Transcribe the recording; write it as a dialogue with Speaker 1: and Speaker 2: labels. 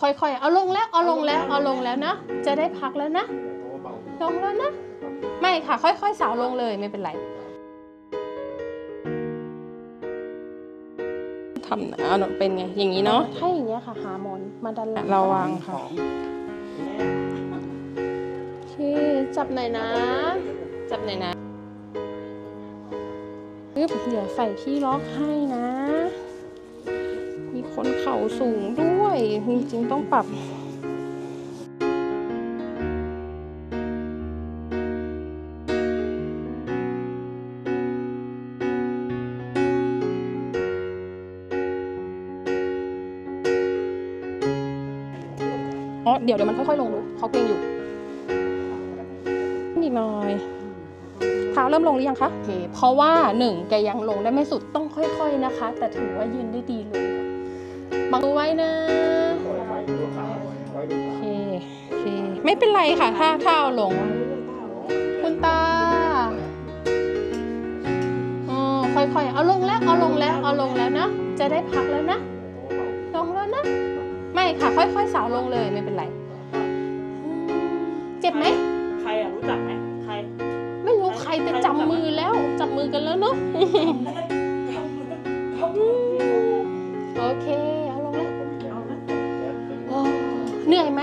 Speaker 1: ค่อยๆ เอาลงแล้ว เอาลงแล้ว เอาลงแล้วนะ จะได้พักแล้วนะ ลงแล้วนะ ไม่ค่ะ ค่อยๆ สาวลงเลยไม่เป็นไรทำนะเอาเป็นไง อย่างนี้เนาะ ถ้าอย่างเงี้ยค่ะ หาหมอนมาดันหลังระวังค่ะโอเค จับหน่อยนะ จับหน่อยนะปึ๊บเดี๋ยวใส่ที่ล็อกให้นะมี คนเข่าสูงด้วย จริงๆต้องปรับอ๋อเดี๋ยวเดี๋ยวมันค่อยๆลงดูเขาเกรงอยู่นิดหน่อยเท้าเริ่มลงหรือยังคะโอเคเพราะว่าหนึ่งแกยังลงได้ไม่สุดต้องค่อย ๆนะคะ แต่ถือว่ายืนได้ดีเลย บังดูไว้นะโอเคโอเค ไม่เป็นไรค่ะ ถ้าถ้าเอาลง คุณตาอ๋อค่อยๆ เอาลงแล้ว เอาลงแล้ว เอาลงแล้วนะ จะได้พักแล้วนะ ลงแล้วนะ ไม่ค่ะ ค่อยๆ สาวลงเลย ไม่เป็นไรอืมเจ็บไหม
Speaker 2: ใครอะรู้จักไหม ใคร
Speaker 1: ไม่รู้ใครแต่จับมือแล้ว จับมือกันแล้วเนาะ เหนื่อยไหม